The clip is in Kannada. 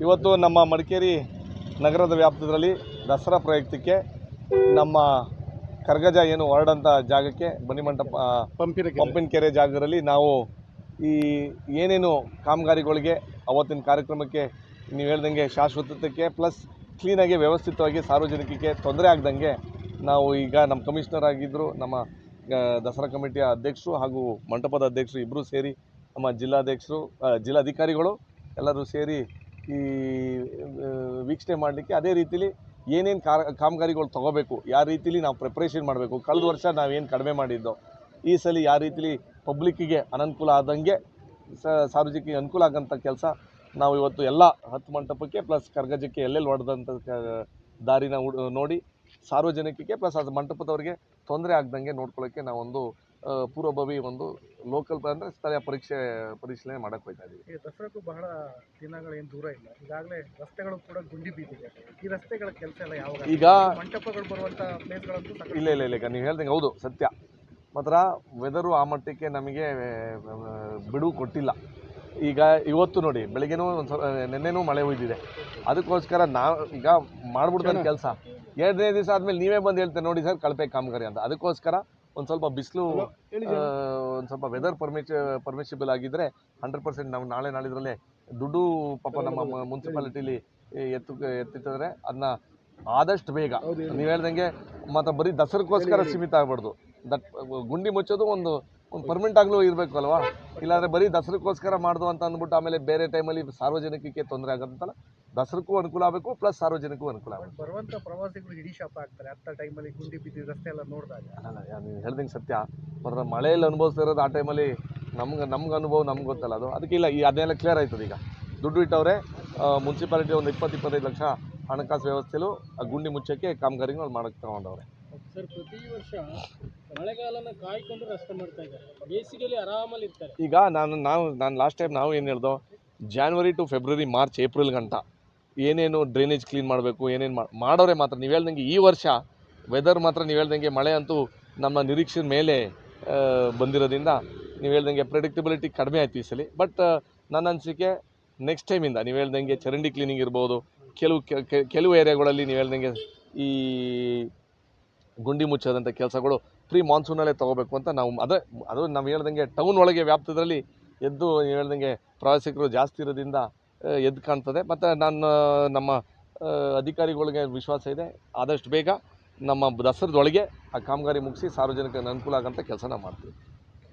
ಇವತ್ತು ನಮ್ಮ ಮಡಿಕೇರಿ ನಗರದ ವ್ಯಾಪ್ತದಲ್ಲಿ ದಸರಾ ಪ್ರಯುಕ್ತಕ್ಕೆ ನಮ್ಮ ಕರ್ಗಜ ಏನು ಹೊರಡಂಥ ಜಾಗಕ್ಕೆ ಬನ್ನಿಮಂಟಪ ಪಂಪಿನ ಪಂಪಿನ ಕೆರೆ ಜಾಗದಲ್ಲಿ ನಾವು ಈ ಏನೇನು ಕಾಮಗಾರಿಗಳಿಗೆ ಅವತ್ತಿನ ಕಾರ್ಯಕ್ರಮಕ್ಕೆ ನೀವು ಹೇಳ್ದಂಗೆ ಶಾಶ್ವತಕ್ಕೆ ಪ್ಲಸ್ ಕ್ಲೀನಾಗಿ ವ್ಯವಸ್ಥಿತವಾಗಿ ಸಾರ್ವಜನಿಕರಿಗೆ ತೊಂದರೆ ಆಗ್ದಂಗೆ ನಾವು ಈಗ ನಮ್ಮ ಕಮಿಷನರ್ ಆಗಿದ್ದರು ನಮ್ಮ ದಸರಾ ಕಮಿಟಿಯ ಅಧ್ಯಕ್ಷರು ಹಾಗೂ ಮಂಟಪದ ಅಧ್ಯಕ್ಷರು ಇಬ್ಬರೂ ಸೇರಿ ನಮ್ಮ ಜಿಲ್ಲಾಧ್ಯಕ್ಷರು ಜಿಲ್ಲಾಧಿಕಾರಿಗಳು ಎಲ್ಲರೂ ಸೇರಿ ಈ ವೀಕ್ಷಣೆ ಮಾಡಲಿಕ್ಕೆ ಅದೇ ರೀತಿಲಿ ಏನೇನು ಕಾಮಗಾರಿಗಳು ತೊಗೋಬೇಕು, ಯಾವ ರೀತಿಲಿ ನಾವು ಪ್ರಿಪ್ರೇಷನ್ ಮಾಡಬೇಕು, ಕಳೆದ ವರ್ಷ ನಾವೇನು ಕಡಿಮೆ ಮಾಡಿದ್ದೋ, ಈ ಸಲ ಯಾವ ರೀತಿಲಿ ಪಬ್ಲಿಕ್ಕಿಗೆ ಅನನುಕೂಲ ಆದಂಗೆ ಸಾರ್ವಜನಿಕರಿಗೆ ಅನುಕೂಲ ಆಗೋಂಥ ಕೆಲಸ ನಾವು ಇವತ್ತು ಎಲ್ಲ ಹತ್ತು ಮಂಟಪಕ್ಕೆ ಪ್ಲಸ್ ಕರ್ಗಜಕ್ಕೆ ಎಲ್ಲೆಲ್ಲಿ ಹೊಡೆದಂಥ ದಾರಿನ ನೋಡಿ ಸಾರ್ವಜನಿಕರಿಗೆ ಪ್ಲಸ್ ಅದು ಮಂಟಪದವರಿಗೆ ತೊಂದರೆ ಆಗ್ದಂಗೆ ನೋಡ್ಕೊಳ್ಳೋಕ್ಕೆ ನಾವೊಂದು ಪೂರ್ವಭಾವಿ ಒಂದು ಲೋಕಲ್ ಅಂದರೆ ಸ್ಥಳೀಯ ಪರೀಕ್ಷೆ ಪರಿಶೀಲನೆ ಮಾಡಕ್ಕೆ ಹೋಗ್ತಾ ಇದ್ದೀವಿ ದಸರಾಕ್ಕೂ ಬಹಳ ದಿನಗಳೇನು ದೂರ ಇಲ್ಲ. ಈಗಾಗಲೇ ರಸ್ತೆಗಳು ಕೂಡ ಗುಂಡಿ ಬಿದ್ದಿದೆ ಈ ರಸ್ತೆಗಳ ಕೆಲಸ ಎಲ್ಲ ಯಾವಾಗ? ಈಗ ಮಂಟಪಗಳು ಬರುವಂತ ಪ್ಲೇಸ್ಗಳಂತೂ ಇಲ್ಲ ಇಲ್ಲ ಇಲ್ಲ. ಈಗ ನೀವು ಹೇಳ್ದಂಗೆ ಹೌದು ಸತ್ಯ. ಮಾತ್ರ ವೆದರು ಆ ಮಟ್ಟಕ್ಕೆ ನಮಗೆ ಬಿಡುವು ಕೊಟ್ಟಿಲ್ಲ. ಈಗ ಇವತ್ತು ನೋಡಿ ಬೆಳಗ್ಗೆನೂ ಒಂದು ಸ್ವಲ್ಪ ನಿನ್ನೆನೂ ಮಳೆ ಹುಯ್ದಿದೆ. ಅದಕ್ಕೋಸ್ಕರ ನಾವು ಈಗ ಮಾಡ್ಬಿಡ್ತಾನೆ ಕೆಲಸ. ಎರಡನೇ ದಿವಸ ಆದಮೇಲೆ ನೀವೇ ಬಂದು ಹೇಳ್ತೇನೆ ನೋಡಿ ಸರ್ ಕಳಪೆ ಕಾಮಗಾರಿ ಅಂತ. ಅದಕ್ಕೋಸ್ಕರ ಒಂದು ಸ್ವಲ್ಪ ಬಿಸಿಲು ಒಂದು ಸ್ವಲ್ಪ ವೆದರ್ ಪರ್ಮಿಟ್ ಪರ್ಮಿಷಬಲ್ ಆಗಿದ್ರೆ ಹಂಡ್ರೆಡ್ ಪರ್ಸೆಂಟ್ ನಾವು ನಾಳೆ ನಾಳಿದ್ರಲ್ಲೇ ದುಡ್ಡು ಪಾಪ ನಮ್ಮ ಮುನ್ಸಿಪಾಲಿಟಿಲಿ ಎತ್ತು ಎತ್ತಿಟ್ಟಿದ್ರೆ ಅದನ್ನ ಆದಷ್ಟು ಬೇಗ. ನೀವು ಹೇಳ್ದಂಗೆ ಮತ್ತೆ ಬರೀ ದಸರಕ್ಕೋಸ್ಕರ ಸೀಮಿತ ಆಗ್ಬಾರ್ದು. ದಟ್ ಗುಂಡಿ ಮುಚ್ಚೋದು ಒಂದು ಒಂದು ಪರ್ಮನೆಂಟ್ ಆಗಲೂ ಇರಬೇಕು ಅಲ್ವಾ? ಇಲ್ಲಾಂದ್ರೆ ಬರೀ ದಸರಕ್ಕೋಸ್ಕರ ಮಾಡ್ದು ಅಂತ ಅಂದ್ಬಿಟ್ಟು ಆಮೇಲೆ ಬೇರೆ ಟೈಮಲ್ಲಿ ಸಾರ್ವಜನಿಕಕ್ಕೆ ತೊಂದರೆ ಆಗೋದಂತಲ್ಲ ದಸರಕ್ಕೂ ಅನುಕೂಲ ಆಗಬೇಕು ಪ್ಲಸ್ ಸಾರ್ವಜನಿಕ ಅನುಕೂಲ ಆಗಬೇಕು. ಬರುವಂತ ಪ್ರವಾಸಿಗರು ಹಿಡಿ ಶಾಪ ಆಗ್ತಾರೆ ಅಂತ ಟೈಮಲ್ಲಿ ಗುಂಡಿ ಬಿದ್ದಿದ್ದ ರಸ್ತೆ ಎಲ್ಲ ನೋಡಿದಾಗ. ಅಲ್ಲ ನೀವು ಹೇಳ್ದಂಗೆ ಸತ್ಯ. ಮಾತ್ರ ಮಳೆಯಲ್ಲಿ ಅನುಭವಿಸ್ತಿರೋದು ಆ ಟೈಮಲ್ಲಿ ನಮ್ಗೆ ನಮ್ಗೆ ಅನುಭವ ನಮ್ಗೆ ಗೊತ್ತಲ್ಲ. ಅದು ಅದಕ್ಕೆ ಇಲ್ಲ ಈ ಅದನ್ನೆಲ್ಲ ಕ್ಲಿಯರ್ ಆಯ್ತದೆ ಈಗ. ದುಡ್ಡು ಇಟ್ಟವ್ರೆ ಮುನ್ಸಿಪಾಲಿಟಿ ಒಂದು ಇಪ್ಪತ್ತು ಇಪ್ಪತ್ತೈದು ಲಕ್ಷ ಹಣಕಾಸು ವ್ಯವಸ್ಥೆಯಲ್ಲೂ ಆ ಗುಂಡಿ ಮುಚ್ಚಕ್ಕೆ ಕಾಮಗಾರಿಗಳು ಮಾಡಕ್ಕೆ ತಗೊಂಡವ್ರೆ. ಸರ್ ಪ್ರತಿ ವರ್ಷ ಮಳೆಗಾಲನ ಕಾಯ್ಕೊಂಡು ರಸ್ತೆ ಮಾಡ್ತಾ ಇದ್ದಾರೆ. ಬೇಸಿಗೆಯಲ್ಲಿ ಆರಾಮಲ್ಲಿ ಇರ್ತಾರೆ. ಈಗ ನಾನು ನಾವು ನಾನು ಲಾಸ್ಟ್ ಟೈಮ್ ನಾವು ಏನು ಹೇಳ್ದೋ January to February March April ಗಂಟ ಏನೇನು ಡ್ರೈನೇಜ್ ಕ್ಲೀನ್ ಮಾಡಬೇಕು, ಏನೇನು ಮಾಡೋರೆ ಮಾತ್ರ. ನೀವು ಹೇಳ್ದಂಗೆ ಈ ವರ್ಷ ವೆದರ್ ಮಾತ್ರ ನೀವು ಹೇಳ್ದಂಗೆ ಮಳೆ ಅಂತೂ ನಮ್ಮ ನಿರೀಕ್ಷೆ ಮೇಲೆ ಬಂದಿರೋದ್ರಿಂದ ನೀವು ಹೇಳ್ದಂಗೆ ಪ್ರೆಡಿಕ್ಟಬಿಲಿಟಿ ಕಡಿಮೆ ಆಯ್ತು ಈ ಸಲ. ಬಟ್ ನನ್ನ ಅನಿಸಿಕೆ ನೆಕ್ಸ್ಟ್ ಟೈಮಿಂದ ನೀವು ಹೇಳ್ದಂಗೆ ಚರಂಡಿ ಕ್ಲೀನಿಂಗ್ ಇರ್ಬೋದು, ಕೆಲವು ಕೆಲವು ಏರಿಯಾಗಳಲ್ಲಿ ನೀವು ಹೇಳ್ದಂಗೆ ಈ ಗುಂಡಿ ಮುಚ್ಚೋದಂಥ ಕೆಲಸಗಳು ಪ್ರೀ ಮಾನ್ಸೂನಲ್ಲೇ ತೊಗೋಬೇಕು ಅಂತ ನಾವು, ಅದೇ, ಅದು ನಾವು ಹೇಳ್ದಂಗೆ ಟೌನ್ ಒಳಗೆ ವ್ಯಾಪ್ತದಲ್ಲಿ ಎದ್ದು ನೀವು ಹೇಳ್ದಂಗೆ ಪ್ರವಾಸಿಗರು ಜಾಸ್ತಿ ಇರೋದ್ರಿಂದ ಎದ್ದು ಕಾಣ್ತದೆ. ಮತ್ತು ನಾನು ನಮ್ಮ ಅಧಿಕಾರಿಗಳಿಗೆ ವಿಶ್ವಾಸ ಇದೆ. ಆದಷ್ಟು ಬೇಗ ನಮ್ಮ ದಸರದೊಳಗೆ ಆ ಕಾಮಗಾರಿ ಮುಗಿಸಿ ಸಾರ್ವಜನಿಕರಿಗೆ ಅನುಕೂಲ ಆಗೋಂಥ ಕೆಲಸ ನಾವು ಮಾಡ್ತೀವಿ.